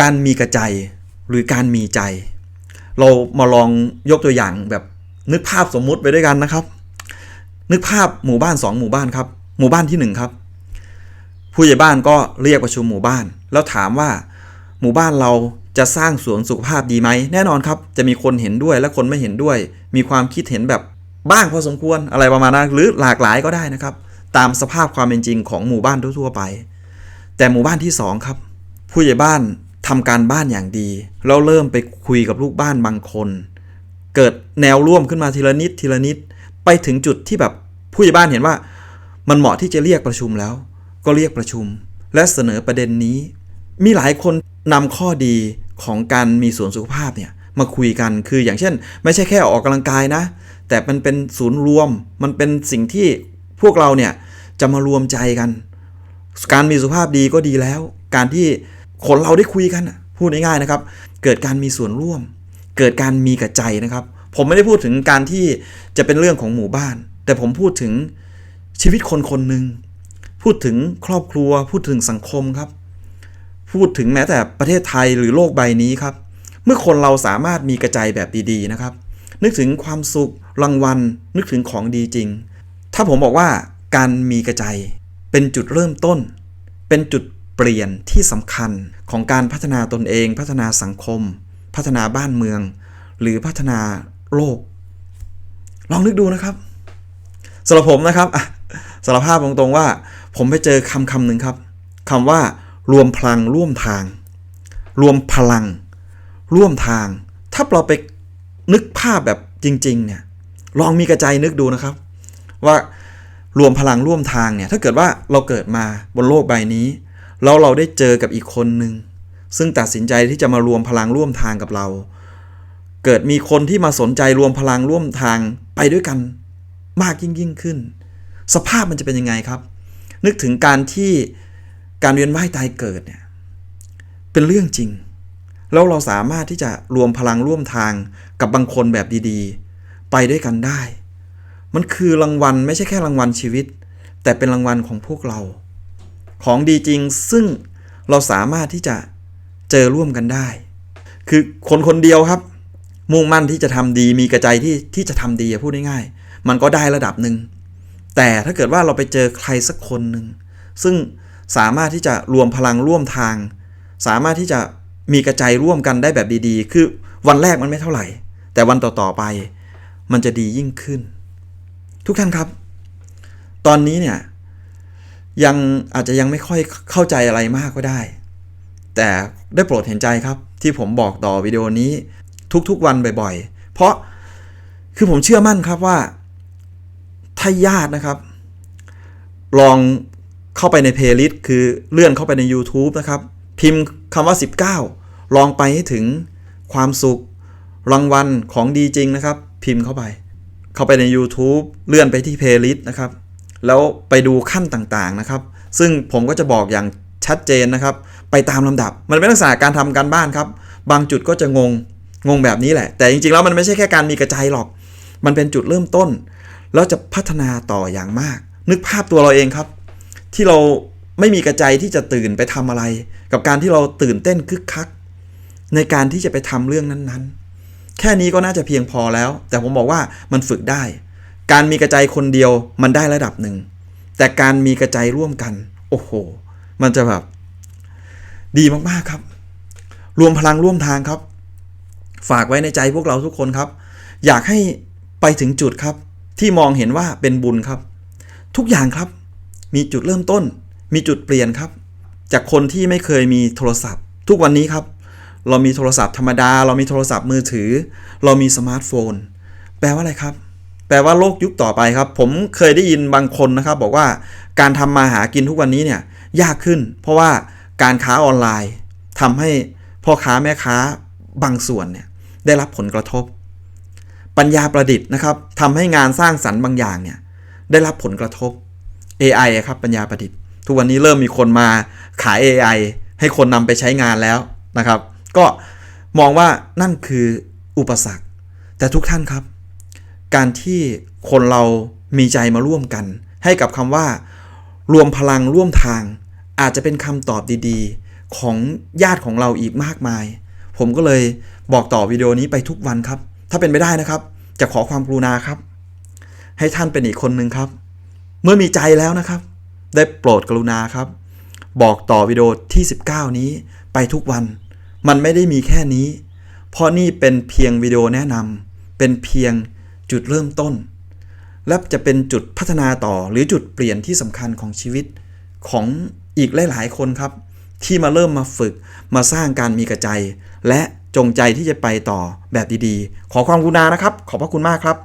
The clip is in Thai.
การมีกระใจหรือการมีใจ เรามาลองยกตัวอย่างแบบนึกภาพสมมุติไปด้วยกันนะครับ นึกภาพหมู่บ้านสองหมู่บ้านครับ หมู่บ้านที่หนึ่งครับ ผู้ใหญ่บ้านก็เรียกประชุมหมู่บ้าน แล้วถามว่า หมู่บ้านเราจะสร้างสวนสุขภาพดีไหมแน่นอนครับ จะมีคนเห็นด้วยและคนไม่เห็นด้วย มีความคิดเห็นแบบบ้างพอสมควรอะไรประมาณนั้นหรือหลากหลายก็ได้นะครับ ตามสภาพความเป็นจริงของหมู่บ้านทั่วๆไป แต่หมู่บ้านที่สองครับ ผู้ใหญ่บ้าน ทำการบ้านอย่างดีแล้วเริ่มไปคุยกับลูกบ้านบางคน เกิดแนวร่วมขึ้นมาทีละนิดทีละนิด ไปถึงจุดที่แบบผู้ใหญ่บ้านเห็นว่า มันเหมาะที่จะเรียกประชุมแล้ว ก็เรียกประชุม และเสนอประเด็นนี้ มีหลายคนนำข้อดีของการมีสวนสุขภาพเนี่ยมาคุยกันคืออย่างเช่น ไม่ใช่แค่ออกกำลังกายนะ แต่มันเป็นศูนย์รวม มันเป็นสิ่งที่พวกเราเนี่ยจะมารวมใจกัน การมีสุขภาพดีก็ดีแล้ว การที่ คนเราได้คุยกันพูดง่ายๆนะครับ เกิดการมีส่วนร่วม เกิดการมีกับใจนะครับ ผมไม่ได้พูดถึงการที่จะเป็นเรื่องของหมู่บ้าน แต่ผมพูดถึงชีวิตคนคนหนึ่งพูดถึงครอบครัว พูดถึงสังคมครับ พูดถึงแม้แต่ประเทศไทยหรือโลกใบนี้ครับ เมื่อคนเราสามารถมีกระจายแบบดีๆนะครับ นึกถึงความสุขรางวัล นึกถึงของดีจริง ถ้าผมบอกว่าการมีกระจายเป็นจุดเริ่มต้น เป็นจุด ปลี่ยนที่สำคัญของการพัฒนาตนเอง พัฒนาสังคม พัฒนาบ้านเมือง หรือพัฒนาโลก ลองนึกดูนะครับสำหรับผมนะครับสารภาพตรงๆว่า ผมไปเจอคำคำหนึ่งครับคำว่ารวมพลังร่วมทาง รวมพลัง ร่วมทาง ถ้าเราไปนึกภาพแบบจริง ๆ เนี่ย ลองมีกระจายนึกดูนะครับ ว่ารวมพลังร่วมทางเนี่ย ถ้าเกิดว่าเราเกิดมาบนโลกใบนี้ แล้วเราได้เจอกับอีกคนหนึ่งซึ่งตัดสินใจที่จะมารวมพลังร่วมทางกับเรา เกิดมีคนที่มาสนใจรวมพลังร่วมทางไปด้วยกัน มากยิ่งยิ่งขึ้น สภาพมันจะเป็นยังไงครับ นึกถึงการที่การเวียนว่ายตายเกิดเนี่ยเป็นเรื่องจริง แล้วเราสามารถที่จะรวมพลังร่วมทางกับบางคนแบบดีๆ ไปด้วยกันได้ มันคือรางวัลไม่ใช่แค่รางวัลชีวิต แต่เป็นรางวัลของพวกเรา ของดีจริง ซึ่งเราสามารถที่จะเจอร่วมกันได้ คือคนคนเดียวครับ มุ่งมั่นที่จะทำดีมีกระใจที่ที่จะทำดีพูดง่ายๆมันก็ได้ระดับหนึ่งแต่ถ้าเกิดว่าเราไปเจอใครสักคนหนึ่งซึ่งสามารถที่จะรวมพลังร่วมทาง สามารถที่จะมีกระจายร่วมกันได้แบบดีๆ คือวันแรกมันไม่เท่าไหร่ แต่วันต่อๆไป มันจะดียิ่งขึ้น ทุกท่านครับ ตอนนี้เนี่ย ยังอาจจะยังไม่ค่อยเข้าใจอะไรมากก็ได้ แต่ได้โปรดเห็นใจครับ ที่ผมบอกต่อวิดีโอนี้ทุกๆวันบ่อยๆ เพราะคือผมเชื่อมั่นครับว่าถ้าญาตินะครับ ลองเข้าไปในเพลย์ลิสต์คือเลื่อนเข้าไปใน YouTube นะครับ พิมพ์คำว่า 19 ลองไปให้ถึงความสุขรางวัลของดีจริงนะครับ พิมพ์เข้าไป เข้าไปใน YouTube เลื่อนไปที่เพลย์ลิสต์นะครับ แล้วไปดูขั้นต่างๆนะครับ ซึ่งผมก็จะบอกอย่างชัดเจนนะครับ ไปตามลำดับ มันเป็นลักษณะการทำการบ้านครับ บางจุดก็จะงง งงแบบนี้แหละ แต่จริงๆแล้วมันไม่ใช่แค่การมีกระจายหรอก มันเป็นจุดเริ่มต้น แล้วจะพัฒนาต่ออย่างมาก นึกภาพตัวเราเองครับ ที่เราไม่มีกระใจที่จะตื่นไปทำอะไร กับการที่เราตื่นเต้นคึกคัก ในการที่จะไปทำเรื่องนั้นๆ แค่นี้ก็น่าจะเพียงพอแล้ว แต่ผมบอกว่ามันฝึกได้ การมีกระใจคนเดียวมันได้ระดับหนึ่ง แต่การมีกระใจร่วมกัน โอ้โห มันจะแบบ ดีมากๆครับ รวมพลังร่วมทางครับ ฝากไว้ในใจพวกเราทุกคนครับ อยากให้ไปถึงจุดครับ ที่มองเห็นว่าเป็นบุญครับ ทุกอย่างครับ มีจุดเริ่มต้น มีจุดเปลี่ยนครับ จากคนที่ไม่เคยมีโทรศัพท์ ทุกวันนี้ครับเรามีโทรศัพท์ธรรมดา เรามีโทรศัพท์มือถือ เรามีสมาร์ทโฟน แปลว่าอะไรครับ แปลว่าโลกยุคต่อไปครับ ผมเคยได้ยินบางคนนะครับ บอกว่าการทำมาหากินทุกวันนี้เนี่ยยากขึ้น เพราะว่าการค้าออนไลน์ทำให้พ่อค้าแม่ค้าบางส่วนเนี่ยได้รับผลกระทบ ปัญญาประดิษฐ์นะครับทำให้งานสร้างสรรค์บางอย่างเนี่ยได้รับผลกระทบ AI ครับปัญญาประดิษฐ์ ทุกวันนี้เริ่มมีคนมาขาย AI ให้คนนำไปใช้งานแล้วนะครับ ก็มองว่านั่นคืออุปสรรค แต่ทุกท่านครับ การที่คนเรามีใจมาร่วมกัน ให้กับคำว่า รวมพลังร่วมทาง อาจจะเป็นคำตอบดีๆ ของญาติของเราอีกมากมาย ผมก็เลยบอกต่อวิดีโอนี้ไปทุกวันครับ ถ้าเป็นไปได้นะครับ จะขอความกรุณาครับ ให้ท่านเป็นอีกคนหนึ่งครับ เมื่อมีใจแล้วนะครับ ได้โปรดกรุณาครับ บอกต่อวิดีโอที่ 19 นี้ไปทุกวัน มันไม่ได้มีแค่นี้ เพราะนี่เป็นเพียงวิดีโอแนะนำเป็นเพียง จุดเริ่มต้น และจะเป็นจุดพัฒนาต่อหรือจุดเปลี่ยนที่สำคัญของชีวิตของอีกหลาย ๆ คนครับ ที่มาเริ่มมาฝึกมาสร้างการมีกระใจ และจงใจที่จะไปต่อแบบดีๆ ขอความกรุณานะครับ ขอบพระคุณมากครับ